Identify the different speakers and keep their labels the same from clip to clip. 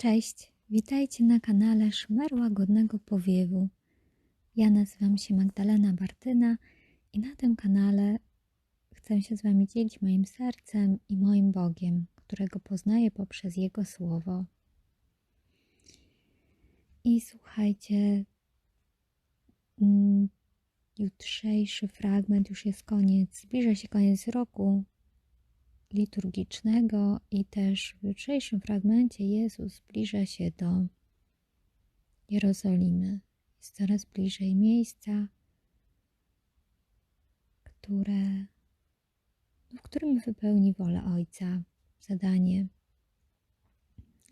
Speaker 1: Cześć, witajcie na kanale Szmer Łagodnego Powiewu. Ja nazywam się Magdalena Bartyna i na tym kanale chcę się z Wami dzielić moim sercem i moim Bogiem, którego poznaję poprzez Jego Słowo. I słuchajcie, mm, jutrzejszy fragment, już jest koniec, zbliża się koniec roku liturgicznego i też w jutrzejszym fragmencie Jezus zbliża się do Jerozolimy. Jest coraz bliżej miejsca, które, w którym wypełni wolę Ojca, zadanie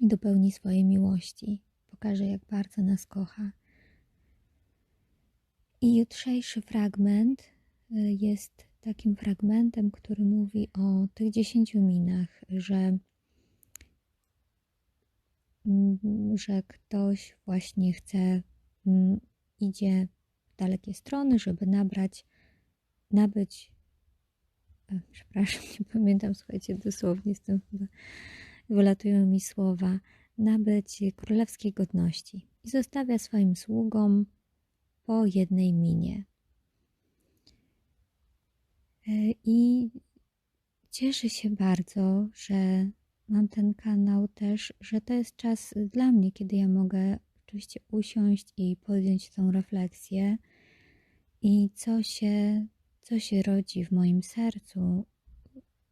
Speaker 1: i dopełni swojej miłości. Pokaże, jak bardzo nas kocha. I jutrzejszy fragment y, jest takim fragmentem, który mówi o tych dziesięciu minach, że, mm, że ktoś właśnie chce, mm, idzie w dalekie strony, żeby nabrać, nabyć, przepraszam, nie pamiętam, słuchajcie, dosłownie tym chyba wylatują mi słowa, nabyć królewskiej godności i zostawia swoim sługom po jednej minie. E, I cieszę się bardzo, że mam ten kanał też, że to jest czas dla mnie, kiedy ja mogę oczywiście usiąść i podjąć tą refleksję i co się, co się rodzi w moim sercu,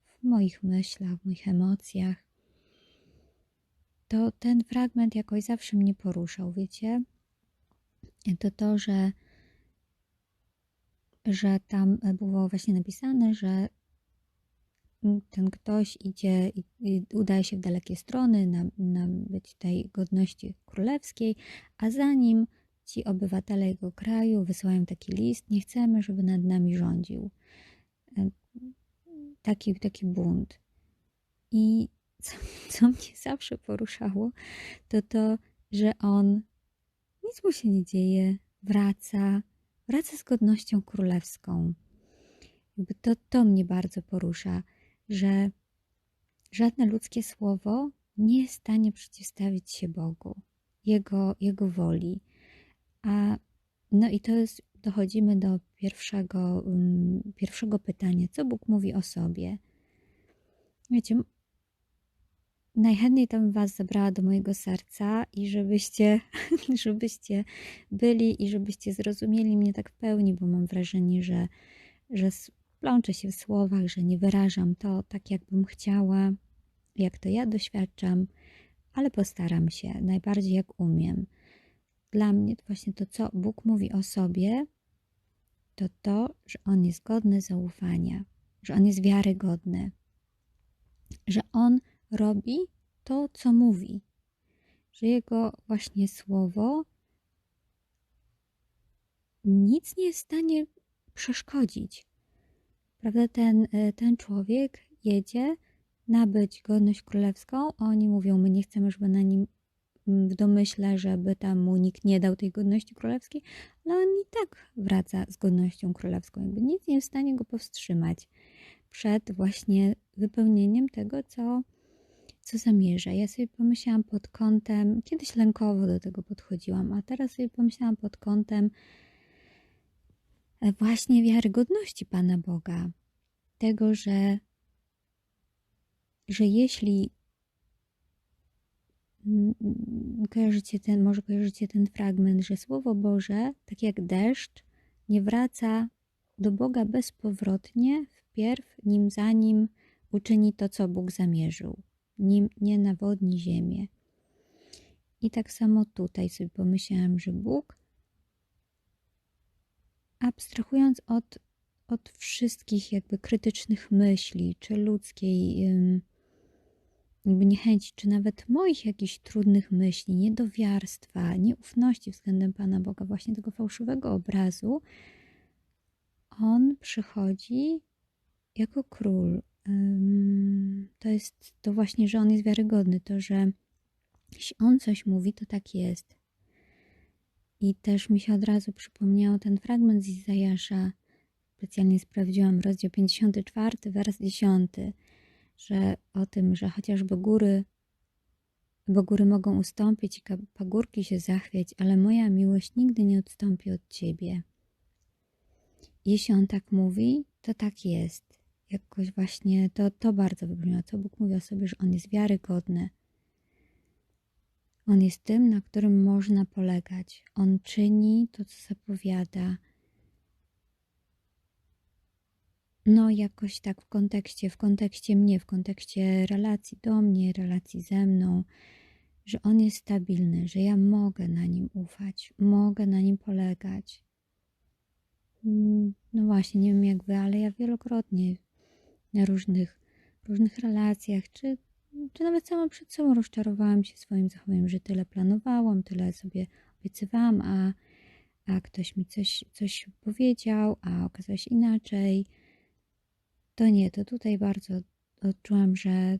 Speaker 1: w moich myślach, w moich emocjach. To ten fragment jakoś zawsze mnie poruszał, wiecie? To to, że że tam e, było właśnie napisane, że ten ktoś idzie i udaje się w dalekie strony na, być tej godności królewskiej, a za nim ci obywatele jego kraju wysyłają taki list, nie chcemy, żeby nad nami rządził. E, taki, taki bunt. I co, co mnie zawsze poruszało, to to, że on nic mu się nie dzieje, wraca, wraca z godnością królewską. Jakby to, to mnie bardzo porusza, że żadne ludzkie słowo nie jest w stanie przeciwstawić się Bogu, Jego, Jego woli. A no i to jest, dochodzimy do pierwszego, um, pierwszego pytania, co Bóg mówi o sobie. Wiecie, najchętniej tam was zabrała do mojego serca i żebyście, żebyście byli i żebyście zrozumieli mnie tak w pełni, bo mam wrażenie, że, że plączę się w słowach, że nie wyrażam to tak, jakbym chciała, jak to ja doświadczam, ale postaram się najbardziej jak umiem. Dla mnie właśnie to, co Bóg mówi o sobie, to to, że On jest godny zaufania, że On jest wiarygodny, że On robi to, co mówi, że jego właśnie słowo nic nie jest w stanie przeszkodzić. Prawda, ten, e, ten człowiek jedzie nabyć godność królewską, oni mówią, my nie chcemy, żeby na nim w domyśle, żeby tam mu nikt nie dał tej godności królewskiej, ale on i tak wraca z godnością królewską. Jakby nic nie jest w stanie go powstrzymać przed właśnie wypełnieniem tego, co co zamierza. Ja sobie pomyślałam pod kątem, kiedyś lękowo do tego podchodziłam, a teraz sobie pomyślałam pod kątem e, właśnie wiarygodności Pana Boga. Tego, że, że jeśli kojarzycie ten, może kojarzycie ten fragment, że Słowo Boże, tak jak deszcz, nie wraca do Boga bezpowrotnie, wpierw, nim zanim uczyni to, co Bóg zamierzył nim nie nawodni ziemię. I tak samo tutaj sobie pomyślałam, że Bóg, abstrahując od, od wszystkich jakby krytycznych myśli, czy ludzkiej jakby niechęci, czy nawet moich jakichś trudnych myśli, niedowiarstwa, nieufności względem Pana Boga, właśnie tego fałszywego obrazu, On przychodzi jako król, to jest to właśnie, że on jest wiarygodny, to, że jeśli on coś mówi, to tak jest. I też mi się od razu przypomniał ten fragment z Izajasza, specjalnie sprawdziłam, rozdział 54, wers 10, że o tym, że chociażby góry bo góry mogą ustąpić i pagórki się zachwiać, ale moja miłość nigdy nie odstąpi od Ciebie. Jeśli On tak mówi, to tak jest. Jakoś właśnie to, to bardzo wybrzmiało, co Bóg mówi o sobie, że On jest wiarygodny. On jest tym, na którym można polegać. On czyni to, co zapowiada. No, jakoś tak w kontekście, w kontekście mnie, w kontekście relacji do mnie, relacji ze mną, że on jest stabilny, że ja mogę na nim ufać, mogę na nim polegać. Mm, no właśnie, nie wiem jak wy, ale ja wielokrotnie na różnych, różnych relacjach, czy, czy nawet sama przed sobą rozczarowałam się swoim zachowaniem, że tyle planowałam, tyle sobie obiecywałam, a, a ktoś mi coś, coś powiedział, a okazało się inaczej. To nie, to tutaj bardzo odczułam, że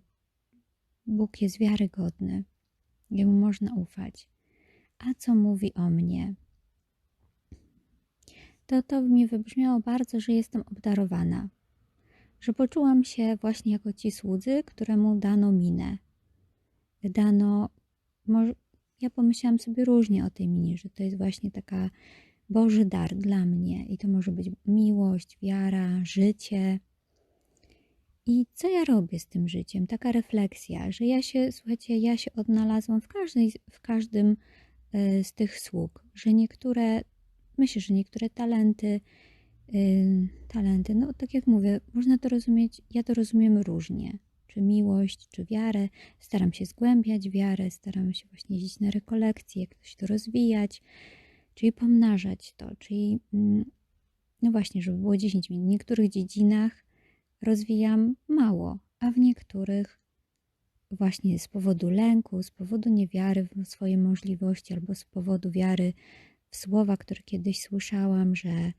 Speaker 1: Bóg jest wiarygodny, jemu można ufać. A co mówi o mnie? To to mi wybrzmiało bardzo, że jestem obdarowana, że poczułam się właśnie jako ci słudzy, któremu dano minę. Dano, ja pomyślałam sobie różnie o tej minie, że to jest właśnie taka Boży dar dla mnie i to może być miłość, wiara, życie. I co ja robię z tym życiem? Taka refleksja, że ja się, słuchajcie, ja się odnalazłam w, każdej, w każdym e, z tych sług, że niektóre, myślę, że niektóre talenty, talenty, no tak jak mówię, można to rozumieć, ja to rozumiem różnie. Czy miłość, czy wiarę. Staram się zgłębiać wiarę, staram się właśnie jeździć na rekolekcje, jakoś to rozwijać, czyli pomnażać to, czyli mm, no właśnie, żeby było 10 minut. W niektórych dziedzinach rozwijam mało, a w niektórych właśnie z powodu lęku, z powodu niewiary w swoje możliwości albo z powodu wiary w słowa, które kiedyś słyszałam, że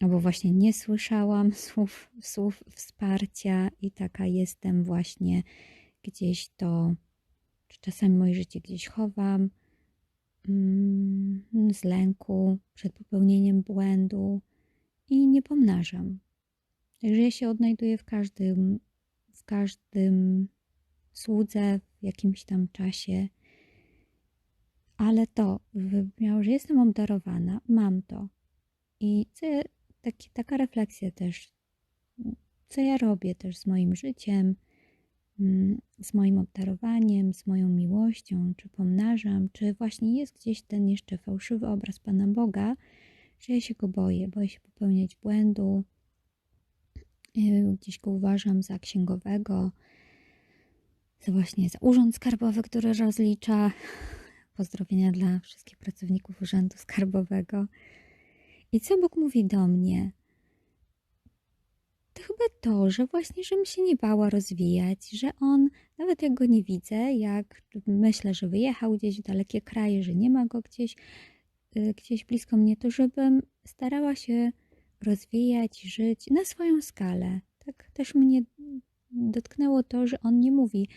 Speaker 1: albo właśnie nie słyszałam słów, słów wsparcia i taka jestem właśnie gdzieś to, czy czasami moje życie gdzieś chowam mm, z lęku przed popełnieniem błędu i nie pomnażam. Także ja się odnajduję w każdym, w każdym słudze, w jakimś tam czasie. Ale to że jestem obdarowana, mam to. I co ja, taki, taka refleksja też, co ja robię też z moim życiem, mm, z moim obdarowaniem, z moją miłością, czy pomnażam, czy właśnie jest gdzieś ten jeszcze fałszywy obraz Pana Boga, że ja się go boję, boję się popełniać błędu, Y, gdzieś go uważam za księgowego, za właśnie za urząd skarbowy, który rozlicza. Pozdrowienia dla wszystkich pracowników urzędu skarbowego. I co Bóg mówi do mnie? To chyba to, że właśnie, żebym się nie bała rozwijać, że on, nawet jak go nie widzę, jak myślę, że wyjechał gdzieś w dalekie kraje, że nie ma go gdzieś, y, gdzieś blisko mnie, to żebym starała się rozwijać, żyć na swoją skalę. Tak też mnie dotknęło to, że on nie mówi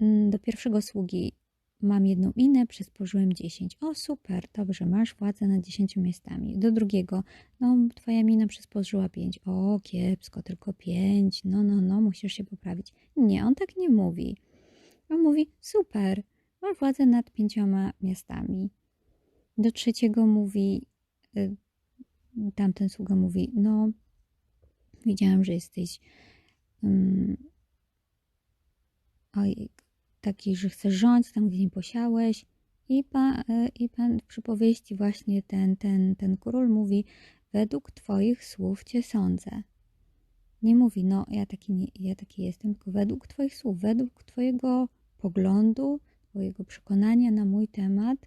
Speaker 1: mm, do pierwszego sługi mam jedną minę, przysporzyłem dziesięć. O, super, dobrze, masz władzę nad dziesięciu miastami. Do drugiego, no, twoja mina przysporzyła pięć. O, kiepsko, tylko pięć. No, no, no, musisz się poprawić. Nie, on tak nie mówi. On mówi, super, masz władzę nad pięcioma miastami. Do trzeciego mówi, y, tamten sługa mówi, no widziałem, że jesteś um, oj, taki, że chcesz rządzić tam, gdzie nie posiałeś i, pa, e, i pan w przypowieści właśnie ten, ten, ten król mówi, według twoich słów cię sądzę. Nie mówi, no ja taki, nie, ja taki jestem, tylko według twoich słów, według twojego poglądu, twojego przekonania na mój temat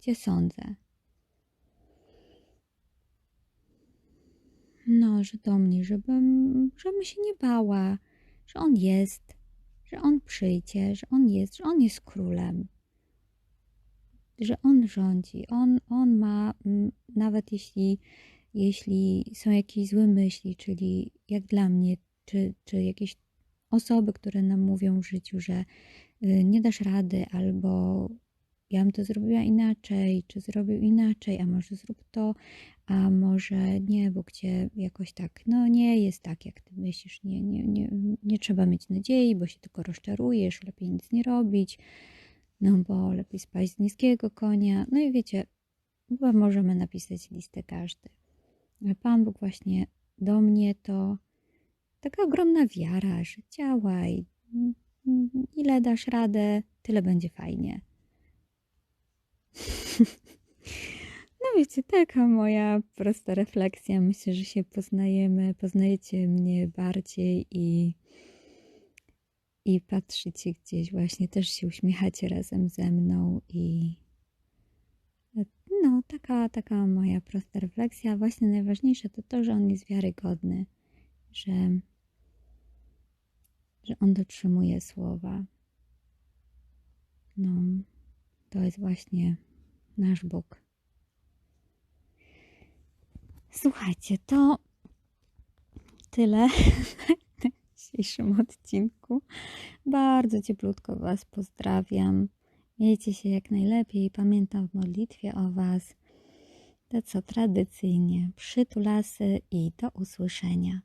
Speaker 1: cię sądzę. No, że do mnie, żebym, żebym się nie bała, że on jest, że on przyjdzie, że on jest, że on jest królem, że on rządzi, on, on ma, nawet jeśli, jeśli są jakieś złe myśli, czyli jak dla mnie, czy, czy jakieś osoby, które nam mówią w życiu, że y, nie dasz rady albo ja bym to zrobiła inaczej, czy zrobił inaczej, a może zrób to, a może nie, bo gdzie jakoś tak, no nie jest tak, jak ty myślisz, nie, nie, nie, nie trzeba mieć nadziei, bo się tylko rozczarujesz, lepiej nic nie robić, no bo lepiej spać z niskiego konia, no i wiecie, chyba możemy napisać listę każdy. Pan Bóg właśnie do mnie to taka ogromna wiara, że działaj, ile dasz radę, tyle będzie fajnie. No wiecie, taka moja prosta refleksja. Myślę, że się poznajemy, poznajecie mnie bardziej i, i patrzycie gdzieś właśnie, też się uśmiechacie razem ze mną i no, taka, taka moja prosta refleksja. Właśnie najważniejsze to to, że on jest wiarygodny, że, że on dotrzymuje słowa. No, to jest właśnie nasz Bóg. Słuchajcie, to tyle w dzisiejszym odcinku. Bardzo cieplutko Was pozdrawiam. Miejcie się jak najlepiej. Pamiętam w modlitwie o Was. To co tradycyjnie, przytulasy i do usłyszenia.